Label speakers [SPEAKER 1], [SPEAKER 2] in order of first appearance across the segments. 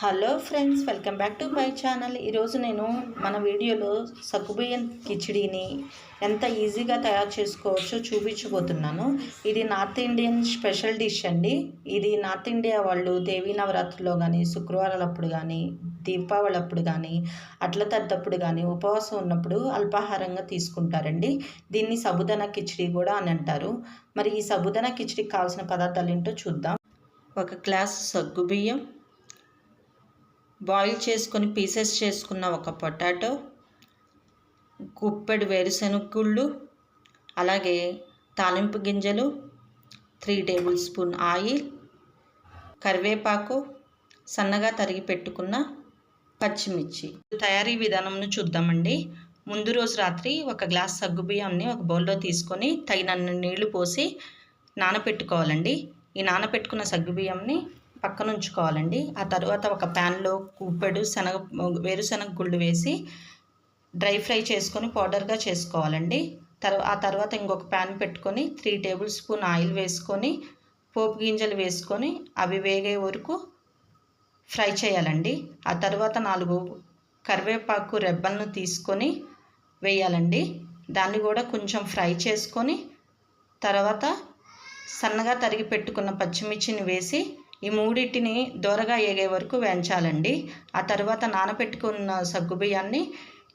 [SPEAKER 1] Hello friends welcome back to my channel. ఈరోజు నేను మన వీడియోలో సగ్గుబియ్యం కిచిడీని ఎంత ఈజీగా తయారు చేసుకోవచ్చో చూపించబోతున్నాను. ఇది నార్త్ ఇండియన్ స్పెషల్ డిష్ అండి. ఇది నార్త్ ఇండియా వాళ్ళు దేవీ నవరాత్రిలో కానీ శుక్రవారాలప్పుడు కానీ దీపావళి అప్పుడు కానీ అట్ల తద్దప్పుడు కానీ ఉపవాసం ఉన్నప్పుడు అల్పాహారంగా తీసుకుంటారండి. దీన్ని సబుదన కిచిడి కూడా అని అంటారు. మరి ఈ సబుదన కిచిడికి కావాల్సిన పదార్థాలు ఏంటో చూద్దాం. ఒక గ్లాస్ సగ్గుబియ్యం బాయిల్ చేసుకొని పీసెస్ చేసుకున్న ఒక పొటాటో కుప్పెడు వేరుశనగ గుళ్ళు అలాగే తాలింపు గింజలు త్రీ టేబుల్ స్పూన్ ఆయిల్ కరివేపాకు సన్నగా తరిగి పెట్టుకున్న పచ్చిమిర్చి. తయారీ విధానంను చూద్దామండి. ముందు రోజు రాత్రి ఒక గ్లాస్ సగ్గుబియ్యాన్ని ఒక బౌల్లో తీసుకొని తగినన్ని నీళ్ళు పోసి నానపెట్టుకోవాలండి. ఈ నానపెట్టుకున్న సగ్గుబియ్యంని పక్కన ఉంచుకోవాలండి ఆ తర్వాత ఒక ప్యాన్లో కూపెడు శనగ వేరుశనగ గుళ్ళు వేసి డ్రై ఫ్రై చేసుకొని పౌడర్గా చేసుకోవాలండి. తర్వా ఆ తర్వాత ఇంకొక ప్యాన్ పెట్టుకొని త్రీ టేబుల్ స్పూన్ ఆయిల్ వేసుకొని పోపు గింజలు వేసుకొని అవి వేగే వరకు ఫ్రై చేయాలండి. ఆ తర్వాత నాలుగు కరివేపాకు రెబ్బలను తీసుకొని వేయాలండి. దాన్ని కూడా కొంచెం ఫ్రై చేసుకొని తర్వాత సన్నగా తరిగి పెట్టుకున్న పచ్చిమిర్చిని వేసి ఈ మూడింటిని దోరగా ఏగే వరకు వేయించాలండి. ఆ తర్వాత నానబెట్టుకున్న సగ్గుబియ్యాన్ని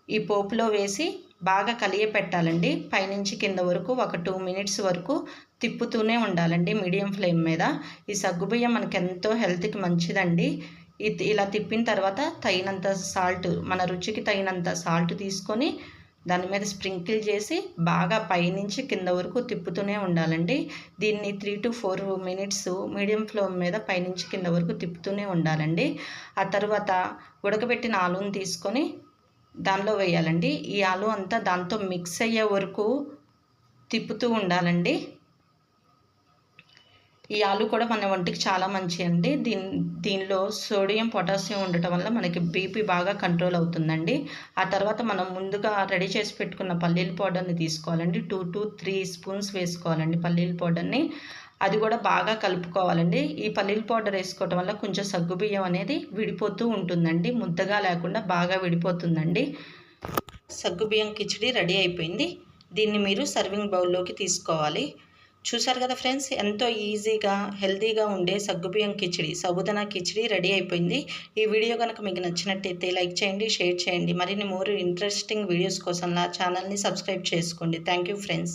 [SPEAKER 1] ఈ పోపులో వేసి బాగా కలియ పెట్టాలండి. పైనుంచి కింద వరకు ఒక టూ మినిట్స్ వరకు తిప్పుతూనే ఉండాలండి మీడియం ఫ్లేమ్ మీద. ఈ సగ్గుబియ్యం మనకి ఎంతో హెల్త్కి మంచిదండి. ఇలా తిప్పిన తర్వాత తగినంత సాల్ట్ మన రుచికి తగినంత సాల్ట్ తీసుకొని దాని మీద స్ప్రింకిల్ చేసి బాగా పైనుంచి కింద వరకు తిప్పుతూనే ఉండాలండి. దీన్ని three to four minutes medium flame మీద పైనుంచి కింద వరకు తిప్పుతూనే ఉండాలండి. ఆ తర్వాత ఉడకబెట్టిన ఆలుని తీసుకొని దానిలో వేయాలండి. ఈ ఆలు అంతా దాంతో మిక్స్ అయ్యే వరకు తిప్పుతూ ఉండాలండి. ఈ ఆలు కూడా మన ఒంటికి చాలా మంచి అండి దీని దీనిలో సోడియం పొటాషియం ఉండటం వల్ల మనకి బీపీ బాగా కంట్రోల్ అవుతుందండి. ఆ తర్వాత మనం ముందుగా రెడీ చేసి పెట్టుకున్న పల్లీల పౌడర్ని తీసుకోవాలండి. టూ టు త్రీ స్పూన్స్ వేసుకోవాలండి పల్లీల పౌడర్ని. అది కూడా బాగా కలుపుకోవాలండి. ఈ పల్లీల పౌడర్ వేసుకోవటం వల్ల కొంచెం సగ్గుబియ్యం అనేది విడిపోతూ ఉంటుందండి. ముద్దగా లేకుండా బాగా విడిపోతుందండి. సగ్గుబియ్యం కిచిడి రెడీ అయిపోయింది. దీన్ని మీరు సర్వింగ్ బౌల్లోకి తీసుకోవాలి. చూసారు కదా ఫ్రెండ్స్ ఎంతో ఈజీగా హెల్తీగా ఉండే సగ్గుబియ్యం కిచిడి సబుదన కిచిడి రెడీ అయిపోయింది. ఈ వీడియో కనుక మీకు నచ్చినట్టయితే లైక్ చేయండి షేర్ చేయండి. మరిన్ని మోర్ ఇంట్రెస్టింగ్ వీడియోస్ కోసం నా ఛానల్ని సబ్స్క్రైబ్ చేసుకోండి. Thank you friends.